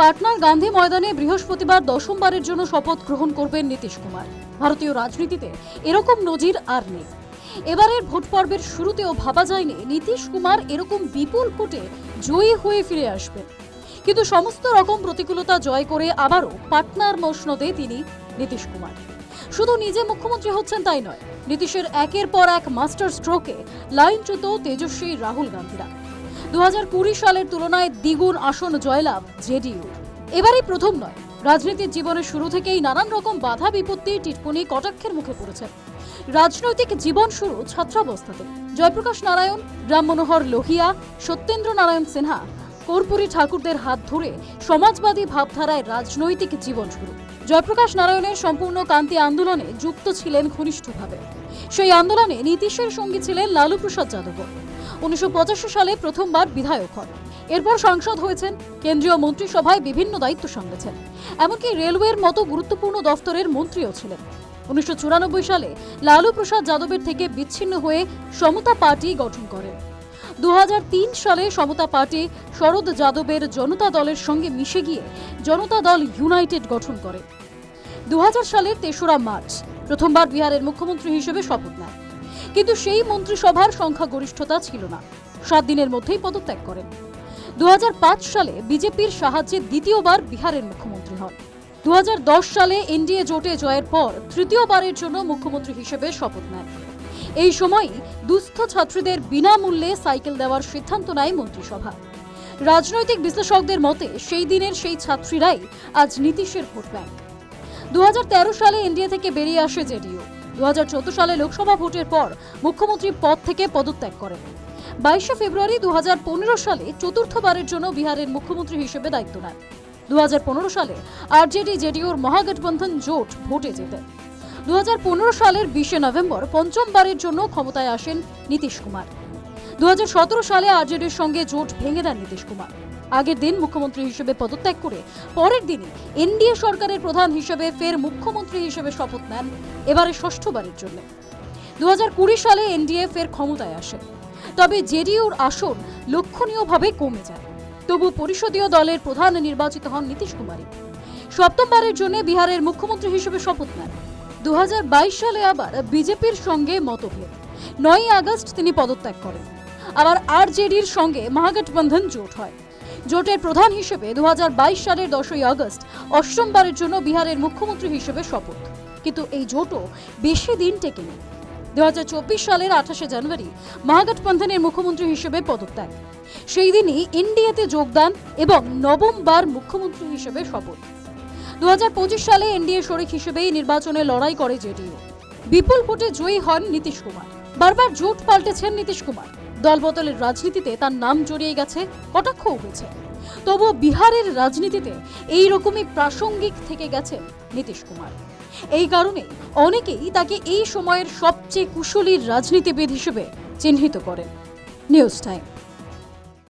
পাটনার গান্ধী ময়দানে বৃহস্পতিবার দশমবারের জন্য শপথ গ্রহণ করবেন নীতিশ কুমার। ভারতীয় রাজনীতিতে এরকম নজির আর নেই। এবারের ভোট পর্বের শুরুতেও ভাবা যায়নি নীতিশ কুমার এরকম বিপুল ভোটে জয়ী হয়ে ফিরে আসবেন। কিন্তু সমস্ত রকম প্রতিকূলতা জয় করে আবারও পাটনার মসনদে তিনি নীতিশ কুমার। শুধু নিজে মুখ্যমন্ত্রী হচ্ছেন তাই নয়, নীতিশের একের পর এক মাস্টার স্ট্রোকে লাইনচ্যুত তেজস্বী রাহুল গান্ধীরা। দু হাজার কুড়ি সালের তুলনায় দ্বিগুণ আসন জয়লাভ জেডিইউ। এবারই প্রথম নয়। রাজনীতির জীবনের শুরু থেকেই নানান রকম বাধা, বিপত্তি টিটপুনি কটাক্ষের মুখে পড়েছেন। রাজনৈতিক জীবন শুরু ছাত্রাবস্থাতে। জয়প্রকাশ নারায়ণ রাম মনোহর লোহিয়া, সত্যেন্দ্র নারায়ণ সিনহা, কর্পূরী ঠাকুরদের হাত ধরে সমাজবাদী ভাবধারায় রাজনৈতিক জীবন শুরু। জয়প্রকাশ নারায়ণের সম্পূর্ণ কান্তি আন্দোলনে যুক্ত ছিলেন ঘনিষ্ঠভাবে। সেই আন্দোলনে নীতিশের সঙ্গী ছিলেন লালু প্রসাদ যাদব উনিশশো পঁচাশি সালে প্রথমবার বিধায়ক হন। এরপর সাংসদ হয়েছেন, কেন্দ্রীয় মন্ত্রিসভায় বিভিন্ন দায়িত্ব সামলেছেন। এমনকি রেলওয়ের মতো গুরুত্বপূর্ণ দফতরের মন্ত্রীও ছিলেন। উনিশশো চুরানব্বই সালে লালু প্রসাদ যাদবের থেকে বিচ্ছিন্ন হয়ে সমতা পার্টি গঠন করেন। দু হাজার তিন সালে সমতা পার্টি শরদ যাদবের জনতা দলের সঙ্গে মিশে গিয়ে জনতা দল ইউনাইটেড গঠন করে। দু হাজার সালের তেসরা মার্চ, প্রথমবার বিহারের মুখ্যমন্ত্রী হিসেবে শপথ নেন। কিন্তু সেই মন্ত্রিসভার সংখ্যাগরিষ্ঠতা ছিল না। সাত দিনের মধ্যেই পদত্যাগ করেন। দু হাজার পাঁচ সালে বিজেপির সাহায্যে দ্বিতীয়বার বিহারের মুখ্যমন্ত্রী হন। দু হাজার দশ সালে এনডিএ জোটে জয়ের পর তৃতীয়বারের জন্য মুখ্যমন্ত্রী হিসেবে শপথ নেন। এই সময়ই দুস্থ ছাত্রীদের বিনামূল্যে সাইকেল দেওয়ার সিদ্ধান্ত নেয় মন্ত্রিসভা। রাজনৈতিক বিশ্লেষকদের মতে সেই দিনের সেই ছাত্রীরাই আজ নীতিশের ভোট ব্যাংক। দু সালে এনডিএ থেকে বেরিয়ে আসে জেডিইউ। দু হাজার চোদ্দ সালে লোকসভা ভোটের পর মুখ্যমন্ত্রী পদ থেকে পদত্যাগ করেন। বাইশে ফেব্রুয়ারি দু হাজার পনেরো সালে চতুর্থবারের জন্য বিহারের মুখ্যমন্ত্রী হিসেবে দায়িত্ব নেন। দু হাজার পনেরো সালে আরজেডি জেডিইউর মহাগঠবন্ধন জোট ভোটে জেতে দু হাজার পনেরো সালের বিশে নভেম্বর পঞ্চমবারের জন্য ক্ষমতায় আসেন নীতিশ কুমার। দু হাজার সতেরো সালে আরজেডির সঙ্গে জোট ভেঙে দেন নীতিশ কুমার। আগের দিন মুখ্যমন্ত্রী হিসেবে পদত্যাগ করে পরের দিনই এনডিএ সরকারের প্রধান হিসেবে ফের মুখ্যমন্ত্রী হিসেবে শপথ নেন, এবারে ষষ্ঠবারের জন্য। দুহাজার কুড়ি সালে এনডিএ ফের ক্ষমতায় আসে। তবে জেডিইউর আসন লক্ষণীয়ভাবে কমে যায়। তবু পরিষদীয় দলের প্রধান নির্বাচিত হন নীতিশ কুমারী। সপ্তমবারের জন্য বিহারের মুখ্যমন্ত্রী হিসেবে শপথ নেন। দু হাজার বাইশ সালে আবার বিজেপির সঙ্গে মতভেদ। নয়ই আগস্ট তিনি পদত্যাগ করেন। আবার আরজেডির সঙ্গে মহাগঠবন্ধন জোট হয়। জোটের প্রধান হিসেবে দু হাজার বাইশ সালের দশই আগস্ট অষ্টমবারের জন্য বিহারের মুখ্যমন্ত্রী হিসেবে শপথ। কিন্তু এই জোটও বেশি দিন টেকেনি। দু হাজার চব্বিশ সালের আঠাশে জানুয়ারি মহাগঠবন্ধনের মুখ্যমন্ত্রী হিসেবে পদত্যাগ। সেই দিনই এনডিএতে যোগদান এবং নবমবার মুখ্যমন্ত্রী হিসেবে শপথ। দু হাজার পঁচিশ সালে এনডিএ শরিক হিসেবেই নির্বাচনে লড়াই করে জেডিইউ। বিপুল ভোটে জয়ী হন নীতিশ কুমার। বারবার জোট পাল্টেছেন নীতিশ কুমার। দলবদলের রাজনীতিতে তার নাম জড়িয়ে গেছে কটাক্ষ হয়েছে। তবুও বিহারের রাজনীতিতে এই রকমই প্রাসঙ্গিক থেকে গেছেন নীতিশ কুমার। এই কারণে অনেকেই তাকে এই সময়ের সবচেয়ে কুশলী রাজনীতিবিদ হিসেবে চিহ্নিত করেন। News time.